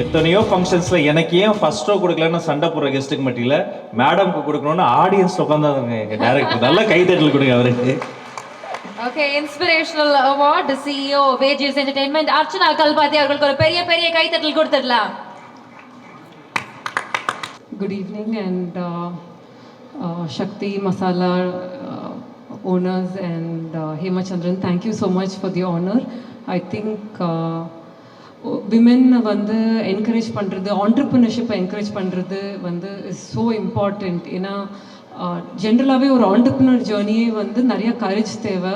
எத்தனையோ ஃபங்க்ஷன்ஸ்ல எனக்கு ஏன் ஃபர்ஸ்ட் ஷோ கொடுக்கலன்னு சண்டை போடுற கெஸ்ட்டுக்கு மட்டும் இல்ல மேடம்க்கு கொடுக்கணும்னு ஆடியன்ஸ் உட்காந்தாங்க எங்க டேரக்டர் நல்ல கைத்தட்டல் கொடுங்க அவருக்கு okay inspirational award CEO AGS entertainment Archana Kalpathi அவர்களுக்கு ஒரு பெரிய பெரிய கைத்தட்டல் கொடுத்துடலாம். Good evening and uh, uh, Shakti Masala uh, owners and uh, Hema Chandran, thank you so விமென்னை வந்து என்கரேஜ் பண்ணுறது ஆண்டர்பிரினர்ஷிப்பை என்கரேஜ் பண்ணுறது வந்து இஸ் ஸோ இம்பார்ட்டண்ட் ஏன்னா ஜென்ரலாகவே ஒரு ஆண்டர்பிரினர் ஜேர்னியே வந்து நிறையா கரேஜ் தேவை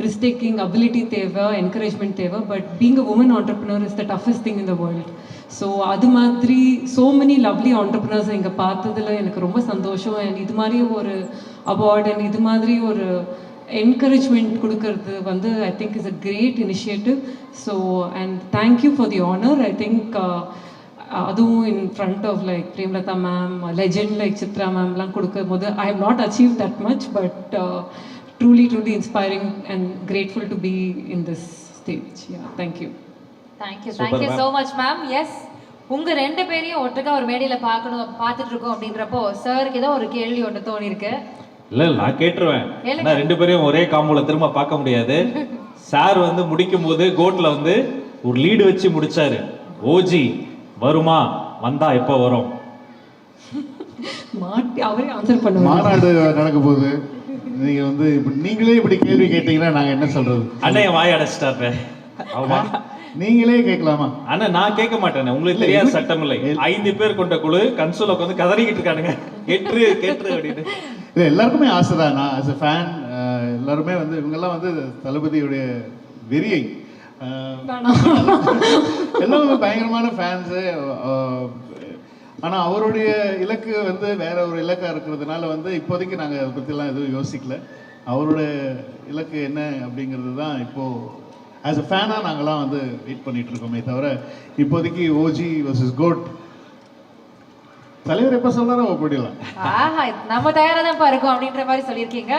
ரிஸ்க் டேக்கிங் அபிலிட்டி தேவை என்கரேஜ்மெண்ட் தேவை but being a woman entrepreneur is the toughest thing in the world so அது மாதிரி ஸோ மெனி லவ்லி ஆண்டர்பிரினர்ஸ் இங்கே பார்த்ததுல எனக்கு ரொம்ப சந்தோஷம். அண்ட் இது மாதிரி ஒரு அவார்ட் அண்ட் இது மாதிரி ஒரு என்கரேஜ்மெண்ட் கொடுக்கறது வந்து I think is a great initiative so and thank you for the honour I think அதுவும் in front of like Premlatha ma'am legend like Chitra மேம்லாம் கொடுக்கும் போது I have not achieve that much but truly truly inspiring and grateful to be in this stage yeah thank you thank you thank you ma'am. So much ma'am yes உங்க ரெண்டு பேரையும் ஒட்டுக்கா ஒரு மேடையில பார்க்கணும் பார்த்துட்டு இருக்கோம் அப்படின்றப்போ சாருக்கு ஏதோ ஒரு கேள்வி ஒன்று தோணி இருக்கு இல்ல இல்ல, நான் கேட்டுருவேன். ஆனா ரெண்டு பேரையும் ஒரே காம்போல திரும்ப பார்க்க முடியாது. சார் வந்து முடிக்கும் போது கோட்ல வந்து ஒரு லீடு வச்சு முடிச்சாரு. ஓஜி வருமா? வந்தா எப்போ வரும்? மாட்டி அவரே ஆன்சர் பண்ணுவாங்க மாநாடு நடக்க போகுது. நீங்க வந்து இப்படி நீங்களே இப்படி கேள்வி கேட்டீங்கன்னா நாங்க என்ன சொல்றது? அண்ணன் வாய் அடைச்சிட்டாரு ஆமா. நீங்களே கேட்கலாமா? ஆனா நான் கேட்க மாட்டேனே. உங்களுக்கு தெரியாத சட்டம் இல்லை ஐந்து பேர் கொண்ட குழு கன்சோல உட்காந்து கதறிக்கிட்டு இருக்கானுங்க. கேட்டு கேட்டு அப்படின்னு. இது எல்லாருக்குமே ஆசை தான். நான் ஆஸ் அ ஃபேன் எல்லாருமே வந்து இவங்கெல்லாம் வந்து தளபதியுடைய வெறியை எல்லாமே பயங்கரமான ஃபேன்ஸு ஆனால் அவருடைய இலக்கு வந்து வேற ஒரு இலக்கா இருக்கிறதுனால வந்து இப்போதைக்கு நாங்கள் அதை பற்றிலாம் எதுவும் யோசிக்கல. அவருடைய இலக்கு என்ன அப்படிங்கிறது தான் இப்போது ஆஸ் அ ஃபேனாக நாங்களாம் வந்து வெயிட் பண்ணிட்டு இருக்கோமே தவிர இப்போதைக்கு ஓஜி வர்சஸ் கோட் தலைவர் எப்போ சொன்னாரோ போயிடலாம் ஆஹா நம்ம தயாரா தான் இருக்கோம் அப்படின்ற மாதிரி சொல்லியிருக்கீங்க.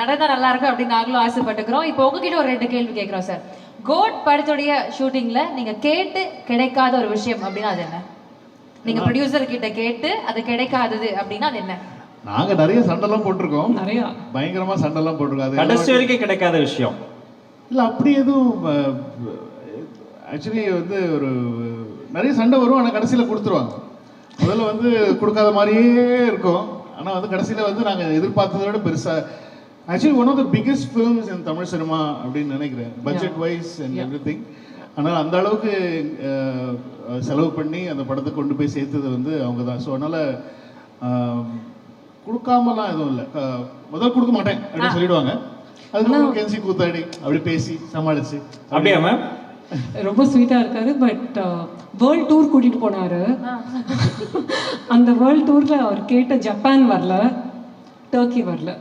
நடந்தா நல்லா இருக்கும் அப்படின்னு நாங்களும் ஆசைப்பட்டுக்கிறோம். இப்போ உங்ககிட்ட ஒரு ரெண்டு கேள்வி கேட்குறோம் சார். கோட் படத்துடைய ஷூட்டிங்ல நீங்க கேட்டு கிடைக்காத ஒரு விஷயம் அப்படின்னா அது என்ன? நீங்க ப்ரொடியூசர் கிட்ட கேட்டு அது கிடைக்காதது அப்படின்னா அது என்ன? நாங்க நிறைய சண்டைலாம் போட்டிருக்கோம். நிறையா. பயங்கரமா சண்டைலாம் போட்டிருக்கோம். அது கடைசி வரைக்கும் கிடைக்காத விஷயம். இல்ல அப்படி எதுவும் ஆக்சுவலி வந்து ஒரு நிறைய சண்டை வரும் ஆனா கடைசியில கொடுத்துருவாங்க. முதல்ல வந்து கொடுக்காத மாதிரியே இருக்கும். ஆனா வந்து கடைசியில வந்து நாங்க எதிர்பார்த்ததை விட பெருசா actually one of the biggest films in Tamil cinema அப்படின்னு நினைக்கிறேன். Budget wise and everything ஆனால் அந்த அளவுக்கு செலவு பண்ணி அந்த படத்தை கொண்டு போய் சேர்த்தது வந்து அவங்க தான் ஸோ அதனால கொடுக்காமலாம் எதுவும் இல்லை. முதல் கொடுக்க மாட்டேன் அப்படின்னு சொல்லிடுவாங்க. அதுக்கப்புறம் கெஞ்சி கூத்தாடி அப்படி பேசி சமாளிச்சு. அப்படியா மேம் ரொம்ப ஸ்வீட்டாக இருக்காரு பட் வேர்ல்ட் டூர் கூட்டிட்டு போனாரு. அந்த வேர்ல்ட் டூர்ல அவர் கேட்ட ஜப்பான் வரல டர்க்கி வரல.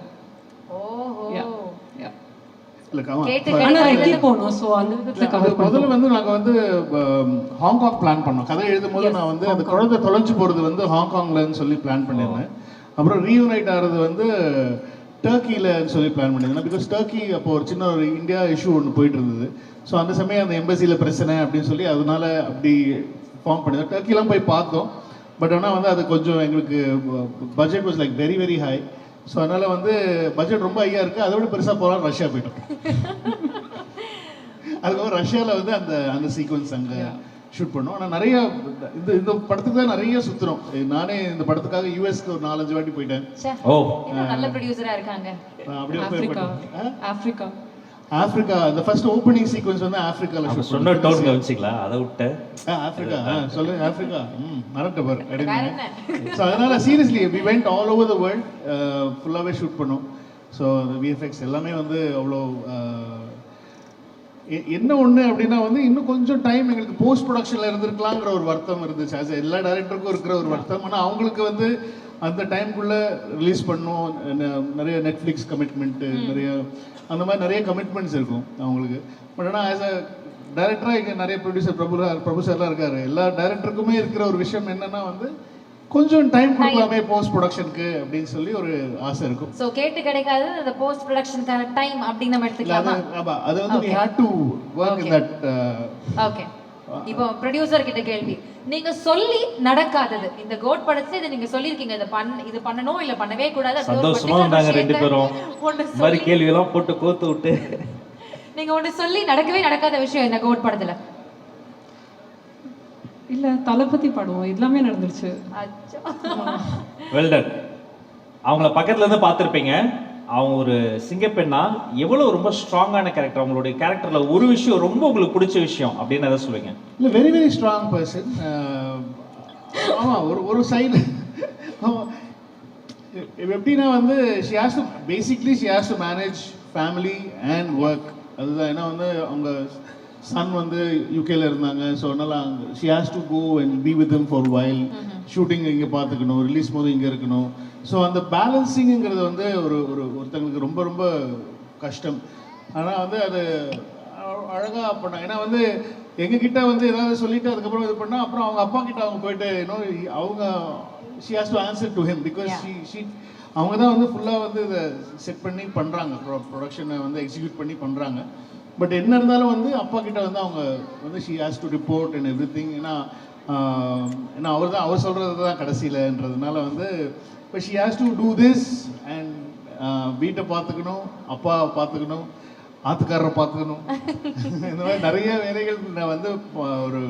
முதல்ல வந்து நாங்க வந்து ஹாங்காங் பிளான் பண்ணோம். கதை எழுதும் போது நான் வந்து அந்த குழந்தை தொலைஞ்சு போறது வந்து ஹாங்காங்லன்னு சொல்லி பிளான் பண்ணியிருந்தேன் அப்புறம் ரீயூனைட் ஆகிறது வந்து டர்க்கியில் சொல்லி பிளான் பண்ணியிருந்தேன். பிகாஸ் டர்க்கி அப்போ ஒரு சின்ன ஒரு இந்தியா இஷ்யூ ஒன்று போயிட்டு இருந்தது. ஸோ அந்த சமயம் அந்த எம்பசியில் பிரச்சனை அப்படின்னு சொல்லி அதனால அப்படி ஃபார்ம் பண்ணியிருந்தோம். டர்க்கிலாம் போய் பார்த்தோம். பட் ஆனால் வந்து அது கொஞ்சம் எங்களுக்கு budget was like very very high so அதனால வந்து பட்ஜெட் ரொம்ப ஹையாக இருக்குது அதை விட பெருசாக போகலாம் ரஷ்யா போயிட்டோம். அதுக்கப்புறம் ரஷ்யாவில் வந்து அந்த அந்த சீக்வன்ஸ் அங்கே ஷூட் பண்ணோம். ஆனால் நிறைய இந்த இந்த படத்துக்கு தான் நிறைய சுற்றுறோம் நானே இந்த படத்துக்காக யூஎஸ்க்கு ஒரு நாலஞ்சு வாட்டி போயிட்டேன். ஓ. நல்ல ப்ரொடியூசரா இருக்காங்க. அப்படியே ஆப்பிரிக்கா. ஆப்பிரிக்கா. ஆப்பிரிக்கா இந்த ஃபர்ஸ்ட் ஓப்பனிங் சீக்வன்ஸ் வந்து ஆப்பிரிக்காவில் அவங்க ஷூட் சொன்ன டோன் கவனிச்சிங்களா? அதை விட்டு. ஆப்பிரிக்கா. ஆ, சொல்லு ஆப்பிரிக்கா. ம் மறந்துட்ட பாரு? ஸோ அதனால seriously we went all over the world ஃபுல்லாகவே ஷூட் பண்ணோம். ஸோ விஎஃப்எக்ஸ் எல்லாமே வந்து அவ்வளோ என்ன ஒன்று அப்படின்னா வந்து இன்னும் கொஞ்சம் டைம் எங்களுக்கு போஸ்ட் ப்ரொடக்ஷனில் இருந்திருக்கலாங்கிற ஒரு வருத்தம் இருந்துச்சு. As எல்லா டேரக்டருக்கும் இருக்கிற ஒரு வருத்தம். ஆனால் அவங்களுக்கு வந்து அந்த டைம்குள்ளே ரிலீஸ் பண்ணும். நிறைய நெட்ஃப்ளிக்ஸ் கமிட்மெண்ட்டு நிறைய அந்த மாதிரி நிறைய கமிட்மெண்ட்ஸ் இருக்கும் அவங்களுக்கு. பட் ஆனால் ஆஸ் அ டேரக்டராக இங்கே நிறைய ப்ரொடியூசர் பிரபு பிரபு சார்லாம் இருக்காரு. எல்லா டேரக்டருக்குமே இருக்கிற ஒரு விஷயம் என்னன்னா வந்து கொஞ்சம் டைம் கொடுக்கலாமே போஸ்ட் ப்ரொடக்ஷனுக்கு அப்படின்னு சொல்லி ஒரு ஆசை இருக்கும். சோ கேட்டு கிடைக்காது அந்த போஸ்ட் ப்ரொடக்ஷனுக்கான டைம் அப்படி நம்ம எடுத்துக்கலாமா? ஆமா அது வந்து we had to work in Okay. that uh, okay இப்போ ப்ரொடியூசர் கிட்ட கேள்வி. நீங்க சொல்லி நடக்காதது. இந்த கோட் படத்துல இதை நீங்க சொல்லிருக்கீங்க இதை பண்ண இது பண்ணணும் இல்ல பண்ணவே கூடாது. சந்தோஷமா இருந்தாங்க ரெண்டு பேரும். மாதிரி சொல்லி- கேள்வி எல்லாம் போட்டு கோத்து விட்டு. நீங்க ஒண்ணு சொல்லி நடக்கவே நடக்காத விஷயம் இந்த கோட் படத்துல. இல்லை தளபதி படம் எல்லாமே நடந்துருச்சு. அச்சோ. வெல்டன் அவங்கள பக்கத்துல இருந்து பார்த்திருப்பீங்க. அவங்க ஒரு சிங்கப்பெண்ணா எவ்வளவு ரொம்ப ஸ்ட்ராங்கான கேரக்டர் அவங்களுடைய கேரக்டர்ல ஒரு விஷயம் ரொம்ப உங்களுக்கு பிடிச்ச விஷயம் அப்படின்னு எதை சொல்லுவீங்க? இல்லை வெரி வெரி ஸ்ட்ராங் பர்சன் ஆமாம் ஒரு ஒரு சைடு எப்படின்னா வந்து she has to basically she has to manage family and work அதுதான் ஏன்னா வந்து அவங்க சன் வந்து யூகேல இருந்தாங்க. ஸோ அதனால she has to go and be with for while shooting இங்கே பார்த்துக்கணும். ரிலீஸ் போது இங்கே இருக்கணும். ஸோ அந்த பேலன்சிங்கிறது வந்து ஒரு ஒரு ஒருத்தங்களுக்கு ரொம்ப ரொம்ப கஷ்டம். ஆனால் வந்து அது அ- அழகா பண்ணாங்க ஏன்னா வந்து எங்க கிட்ட வந்து ஏதாவது சொல்லிட்டு அதுக்கப்புறம் இது பண்ணா அப்புறம் அவங்க அப்பா கிட்ட அவங்க போயிட்டு இன்னும் அவங்க she has to answer to him because she she அவங்க தான் வந்து ஃபுல்லாக வந்து இதை செட் பண்ணி பண்ணுறாங்க ப்ரொடக்ஷனை வந்து எக்ஸிக்யூட் பண்ணி பண்ணுறாங்க பட் என்ன இருந்தாலும் வந்து அப்பா கிட்ட வந்து அவங்க வந்து she has to report and everything ஏன்னா ஏன்னா அவர் தான் அவர் சொல்கிறது தான் கடைசியிலன்றதுனால வந்து இப்போ she has to do this and வீட்டை பார்த்துக்கணும் அப்பா பார்த்துக்கணும் ஆத்துக்காரரை பார்த்துக்கணும். இந்த மாதிரி நிறைய வேலைகள் நான் வந்து ஒரு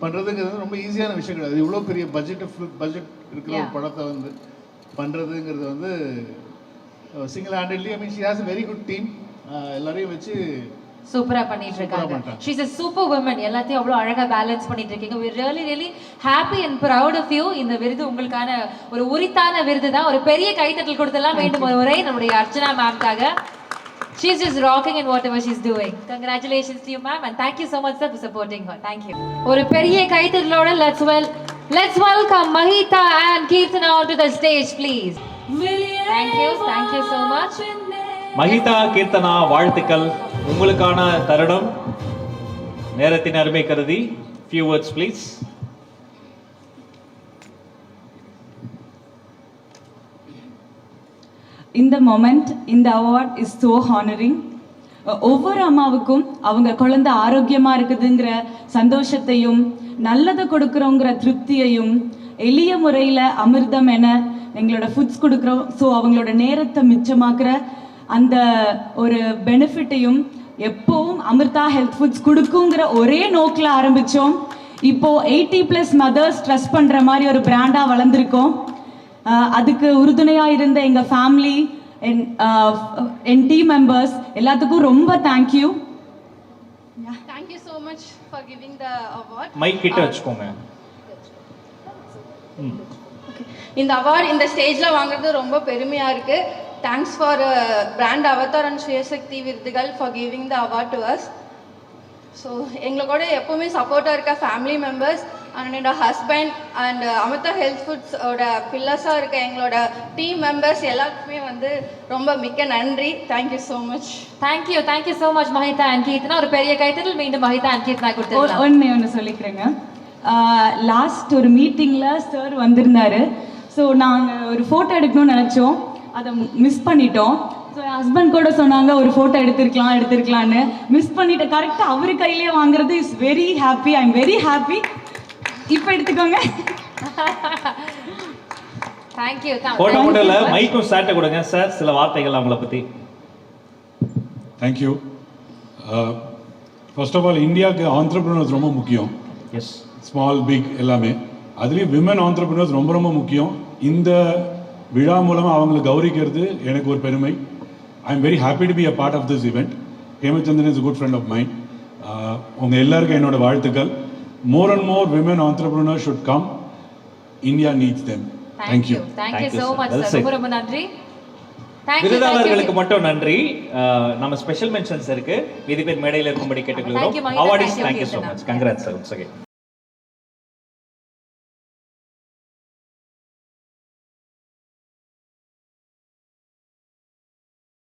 பண்ணுறதுங்கிறது ரொம்ப ஈஸியான விஷயம் கிடையாது இவ்வளோ பெரிய பட்ஜெட் பட்ஜெட் இருக்கிற ஒரு. படத்தை வந்து பண்ணுறதுங்கிறது வந்து single handedly I mean she has very good team எல்லாரையும் வச்சு சூப்பரா பண்ணிட்டு இருக்காங்க. ஷீஸ் a சூப்பர் woman எல்லாத்தையும் அவ்வளவு அழகா பேலன்ஸ் பண்ணிட்டு இருக்கீங்க we really really happy and proud of you இந்த விருது உங்களுக்கான ஒரு உரித்தான விருது தான் ஒரு பெரிய கைத்தட்டல் கொடுத்தெல்லாம் வேண்டும் ஒரு முறை நம்முடைய Archana மேம்காக in whatever she's doing. Congratulations to you, ma'am, and thank you so much, sir, for supporting her. Thank you. ஒரு பெரிய கைத்தட்டலோட let's welcome Mahita and Keertana onto the stage, please. Thank you, thank you so much. Mahitha Keerthana வாழ்த்துக்கள். உங்களுக்கான தருணம். நேரத்தின் அருமை கருதி few words please இந்த moment இந்த அவார்ட் இஸ் ஸோ ஹானரிங் ஒவ்வொரு அம்மாவுக்கும் அவங்க குழந்தை ஆரோக்கியமாக இருக்குதுங்கிற சந்தோஷத்தையும் நல்லதை கொடுக்குறோங்கிற திருப்தியையும் எளிய முறையில் அமிர்தம் என எங்களோட ஃபுட்ஸ் கொடுக்குறோம். ஸோ அவங்களோட நேரத்தை மிச்சமாக்குற அந்த ஒரு பெனிஃபிட்டையும் எப்போவும் அமிர்தா ஹெல்த் ஃபுட்ஸ் கொடுக்குங்கிற ஒரே நோக்கில் ஆரம்பித்தோம் இப்போ எயிட்டி ப்ளஸ் மதர்ஸ் ட்ரஸ்ட் பண்ணுற மாதிரி ஒரு பிராண்டாக வளர்ந்துருக்கோம். அதுக்கு உறுதுணையா இருந்த எங்க ஃபேமிலி என் என் டீம் மெம்பர்ஸ் எல்லாத்துக்கும் ரொம்ப thank you you. So much for giving the award. Mic கிட்ட வச்சுக்கோங்க. ம் இந்த அவார்ட் இந்த ஸ்டேஜில் வாங்குறது ரொம்ப பெருமையாக இருக்குது thanks for brand avatar and Suyasakthi விருதுகள் for giving the award to us so எங்களை கூட எப்போவுமே சப்போர்ட்டாக இருக்க ஃபேமிலி மெம்பர்ஸ் அண்ட் என்னோட ஹஸ்பண்ட் அண்ட் அமிர்தா ஹெல்த் ஃபுட்ஸோட பில்லர்ஸாக இருக்க எங்களோட டீம் மெம்பர்ஸ் எல்லாருக்குமே வந்து ரொம்ப மிக்க நன்றி. Thank you so much Thank you, thank you so much, Mahita and Keertana. ஒரு பெரிய கைத்தட்டல் மீண்டும் Mahita and Keertana கொடுத்துடலாம். ஒன்று ஒன்று சொல்லிக்கிறேங்க. லாஸ்ட் ஒரு மீட்டிங்கில் சார் வந்திருந்தாரு. ஸோ நாங்கள் ஒரு ஃபோட்டோ எடுக்கணும்னு நினச்சோம். அதை மிஸ் பண்ணிட்டோம். ஸோ என் ஹஸ்பண்ட் கூட சொன்னாங்க ஒரு ஃபோட்டோ எடுத்திருக்கலாம் எடுத்திருக்கலான்னு மிஸ் பண்ணிட்டேன். கரெக்டாக அவர் கையிலேயே வாங்குறது is very happy I am very happy இப்போ எடுத்துக்கோங்க. Thank you. thank- photo thank மட்டும் you இல்ல so much. மைக்கும் சாட்டை கொடுங்க. சார் சில வார்த்தைகள் அவங்கள பத்தி. Thank you first of all இந்தியாவுக்கு ஆண்டர்பிரினர்ஸ் ரொம்ப முக்கியம். எஸ் ஸ்மால் பிக் எல்லாமே. அதுலேயும் விமன் ஆண்டர்பிரினர்ஸ் ரொம்ப ரொம்ப முக்கியம். இந்த விழா மூலமாக அவங்களை கௌரிக்கிறது எனக்கு ஒரு பெருமை I am very happy to be a part of this event Hemachandran is good friend of mind உங்கள் எல்லாருக்கும் என்னோட வாழ்த்துக்கள் more and more women entrepreneur should come India needs them Thank thank you you. Thank you Thank you, so sir. much, Well sir. said. ரொம்ப ரொம்ப நன்றி. விருதாளர்களுக்கு மட்டும் நன்றி நம்ம ஸ்பெஷல் மென்ஷன்ஸ் இருக்கு மீதி பேர் மேடையில் இருக்கும்படி Mahita. Awardees Thank you, thank you so. Much congrats sir once again